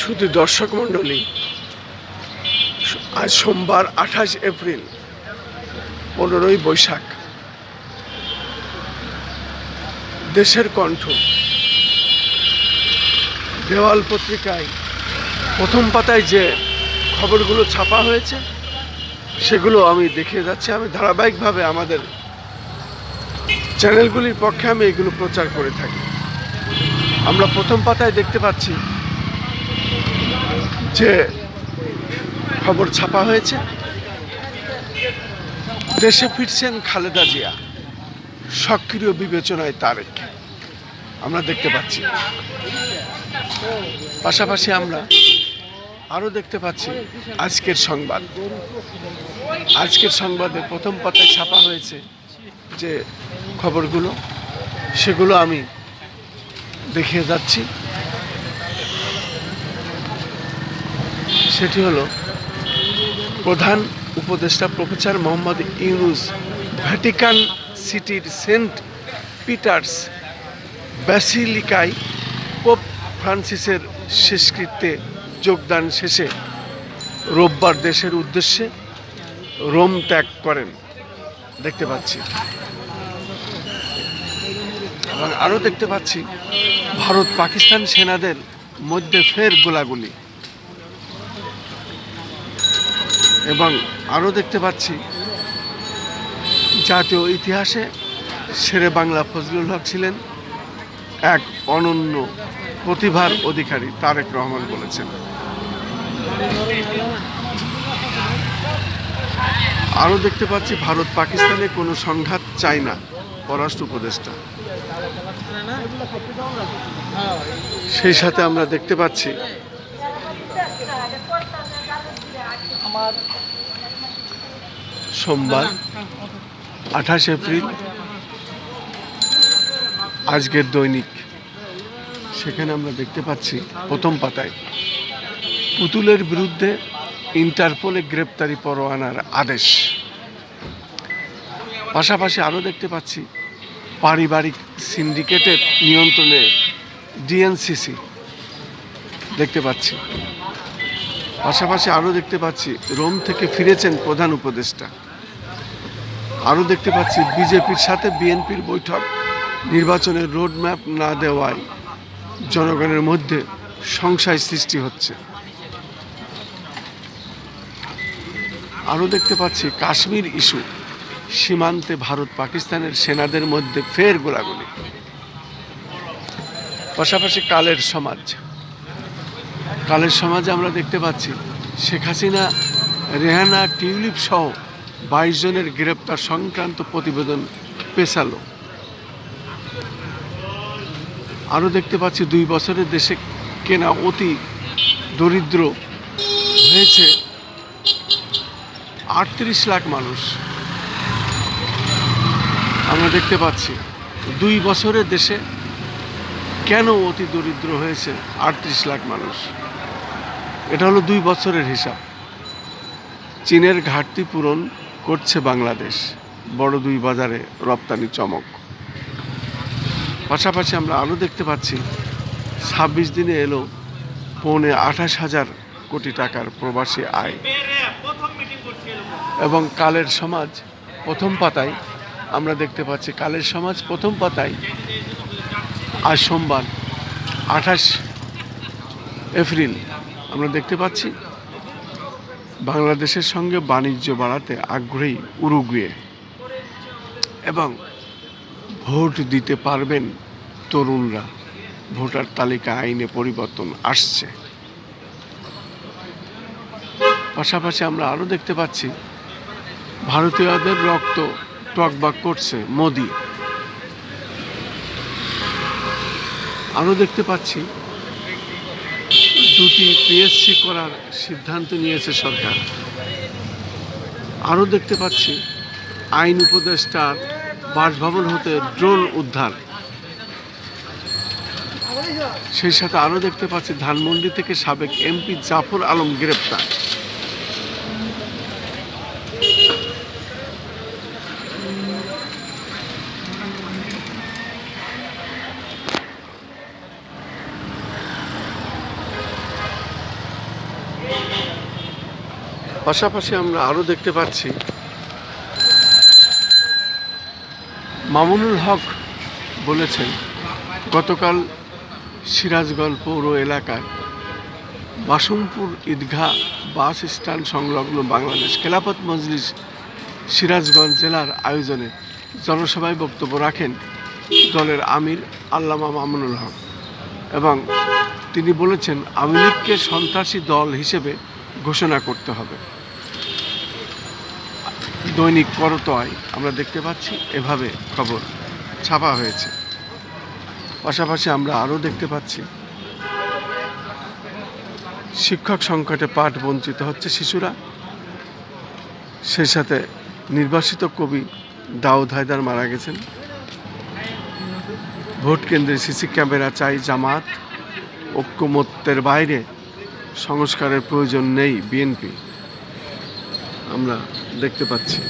শুধু দর্শক মণ্ডলী, আজ সোমবার আঠাশ এপ্রিল, পনেরোই বৈশাখ। দেশের কণ্ঠ। দেওয়াল পত্রিকায় প্রথম পাতায় যে খবরগুলো ছাপা হয়েছে, সেগুলো আমি দেখিয়ে যাচ্ছি। আমি ধারাবাহিকভাবে আমাদের চ্যানেলগুলির পক্ষে আমি এগুলো প্রচার করে থাকি। আমরা প্রথম পাতায় দেখতে পাচ্ছি যে খবর ছাপা হয়েছে। দেশে ফিরছেন খালেদা জিয়া। সক্রিয় বিবেচনায় তারেক। আমরা দেখতে পাচ্ছি। পাশাপাশি আমরা আরও দেখতে পাচ্ছি আজকের সংবাদ। আজকের সংবাদে প্রথম পাতায় ছাপা হয়েছে যে খবরগুলো, সেগুলো আমি দেখিয়ে যাচ্ছি। সেটি হলো, প্রধান উপদেষ্টা প্রফেসর মোহাম্মদ ইউনুস ভ্যাটিকান সিটির সেন্ট পিটার্স ব্যাসিলিকায় পোপ ফ্রান্সিসের শেষকৃত্যে যোগদান শেষে রোববার দেশের উদ্দেশ্যে রোম ত্যাগ করেন। দেখতে পাচ্ছি। এবং আরও দেখতে পাচ্ছি, ভারত পাকিস্তান সেনাদের মধ্যে ফের গোলাগুলি। এবং আরও দেখতে পাচ্ছি, জাতীয় ইতিহাসে শেরে বাংলা ফজলুল হক ছিলেন এক অনন্য প্রতিভার অধিকারী, তারেক রহমান বলেছেন। আরও দেখতে পাচ্ছি, ভারত পাকিস্তানে কোনো সংঘাত চায় না। পররাষ্ট্র উপদেষ্টা। সেই সাথে আমরা দেখতে পাচ্ছি সোমবার আঠাশ এপ্রিল আজকের দৈনিক। সেখানে আমরা দেখতে পাচ্ছি প্রথম পাতায় পুতুলের বিরুদ্ধে ইন্টারপোলে গ্রেপ্তারি পরোয়ানার আদেশ। পাশাপাশি আরও দেখতে পাচ্ছি পারিবারিক সিন্ডিকেটের নিয়ন্ত্রণে ডিএনসিসি দেখতে পাচ্ছি। পাশাপাশি আরও দেখতে পাচ্ছি রোম থেকে ফিরেছেন প্রধান উপদেষ্টা। আরও দেখতে পাচ্ছি বিজেপির সাথে বিএনপির বৈঠক। নির্বাচনের রোডম্যাপ না দেওয়ায় জনগণের মধ্যে সংশয় সৃষ্টি হচ্ছে। আরও দেখতে পাচ্ছি কাশ্মীর ইস্যু। সীমান্তে ভারত পাকিস্তানের সেনাদের মধ্যে ফের গোলাগুলি। পাশাপাশি কালের সমাজ। কালের সমাজে আমরা দেখতে পাচ্ছি, শেখ হাসিনা, রেহানা টিউলিপ সহ বাইশ জনের গ্রেপ্তার সংক্রান্ত প্রতিবেদন পেশালো আরও দেখতে পাচ্ছি, দুই বছরের দেশে কেনা অতি দরিদ্র হয়েছে আটত্রিশ লাখ মানুষ। আমরা দেখতে পাচ্ছি, দুই বছরের দেশে কেন অতি দরিদ্র হয়েছে আটত্রিশ লাখ মানুষ? এটা হলো দুই বছরের হিসাব। চীনের ঘাটতি পূরণ করছে বাংলাদেশ, বড় দুই বাজারে রপ্তানি চমক। পাশাপাশি আমরা আরও দেখতে পাচ্ছি, ছাব্বিশ দিনে এলো পৌনে আঠাশ হাজার কোটি টাকার প্রবাসী আয়। এবং কালের সমাজ প্রথম পাতায় আমরা দেখতে পাচ্ছি কালের সমাজ প্রথম পাতায় আজ সোমবার, আঠাশ এপ্রিল। আমরা দেখতে পাচ্ছি বাংলাদেশের সঙ্গে বাণিজ্য বাড়াতে আগ্রহী উরুগুয়ে এবং ভোট দিতে পারবেন তরুণরা। ভোটার তালিকা আইনে পরিবর্তন আসছে। পাশাপাশি আমরা আরও দেখতে পাচ্ছি ভারতীয়দের রক্ত টকবাক করছে মোদি। আরও দেখতে পাচ্ছি, দুটি পিএসসি করার সিদ্ধান্ত নিয়েছে সরকার। আরও দেখতে পাচ্ছি, আইন উপদেষ্টার বাসভবন হতে ড্রোন উদ্ধার। সেই সাথে আরও দেখতে পাচ্ছি, ধানমন্ডি থেকে সাবেক এমপি জাফর আলম গ্রেপ্তার। পাশাপাশি আমরা আরও দেখতে পাচ্ছি মামুনুল হক বলেছেন, গতকাল সিরাজগঞ্জ পৌর এলাকার বাসনপুর ঈদগাহ বাস স্ট্যান্ড সংলগ্ন বাংলাদেশ খেলাফত মজলিস সিরাজগঞ্জ জেলার আয়োজনে জনসভায় বক্তব্য রাখেন দলের আমির আল্লামা মামুনুল হক এবং তিনি বলেছেন, আওয়ামী লীগকে সন্ত্রাসী দল হিসেবে ঘোষণা করতে হবে। দৈনিক করতোয়ায় আমরা দেখতে পাচ্ছি, এভাবে খবর ছাপা হয়েছে। পাশাপাশি আমরা আরও দেখতে পাচ্ছি, শিক্ষক সংকটে পাঠ বঞ্চিত হচ্ছে শিশুরা। সেই সাথে নির্বাসিত কবি দাউদ হায়দার মারা গেছেন। ভোট কেন্দ্রে সিসি ক্যামেরা চাই জামাত। ঐক্যমত্যের বাইরে সংস্কারের প্রয়োজন নেই বিএনপি। আমরা দেখতে পাচ্ছি।